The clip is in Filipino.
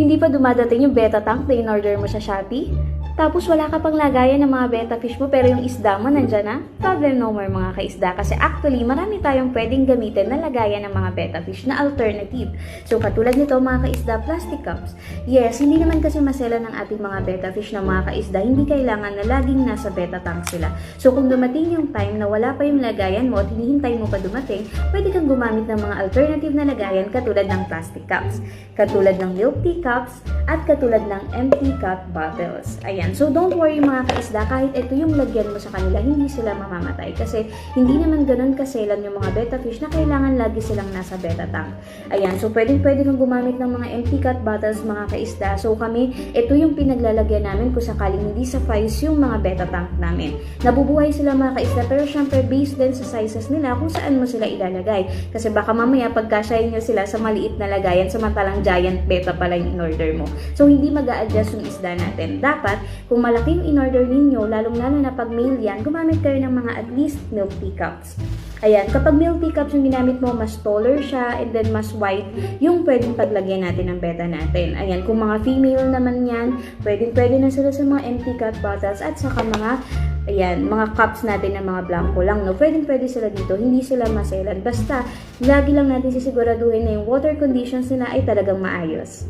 Hindi pa dumadating yung beta tank na in-order mo sa Shopee? Tapos wala ka pang lagayan ng mga beta fish mo pero yung isda mo nandyan na? Problem no more mga kaisda kasi actually marami tayong pwedeng gamitin na lagayan ng mga beta fish na alternative. So katulad nito mga kaisda, plastic cups. Yes, hindi naman kasi masela ng ating mga beta fish na mga kaisda, hindi kailangan na laging nasa beta tank sila. So kung dumating yung time na wala pa yung lagayan mo at hinihintay mo pa dumating, pwede kang gumamit ng mga alternative na lagayan katulad ng plastic cups, katulad ng milk tea cups, at katulad ng empty cup bottles. Ayan. So don't worry mga kaisda, kahit ito yung lagyan mo sa kanila, hindi sila mamamatay. Kasi hindi naman ganun kaselan yung mga beta fish na kailangan lagi silang nasa beta tank. Ayan. So pwedeng pwede kang gumamit ng mga empty cup bottles mga kaisda. So kami, ito yung pinaglalagyan namin kung sakaling hindi suffice yung mga beta tank namin. Nabubuhay sila mga kaisda pero syempre based din sa sizes nila kung saan mo sila ilalagay. Kasi baka mamaya pagkasyahin nyo sila sa maliit na lagayan samantalang giant beta pala yung in-order mo. So hindi mag adjust yung isda natin. Dapat, kung malaki yung in-order ninyo, lalong-lalo na pag meal yan, gumamit kayo ng mga at least milk teacups. Ayan, kapag milk teacups yung ginamit mo, mas taller siya and then mas white yung pwedeng paglagyan natin ng beta natin. Ayan, kung mga female naman yan, pwedeng pwede na sila sa mga empty cup bottles at saka mga Ayan, mga cups natin ng mga blanco lang, no? Pwedeng pwede sila dito, hindi sila maselan. Basta, lagi lang natin sisiguraduhin na yung water conditions nila ay talagang maayos.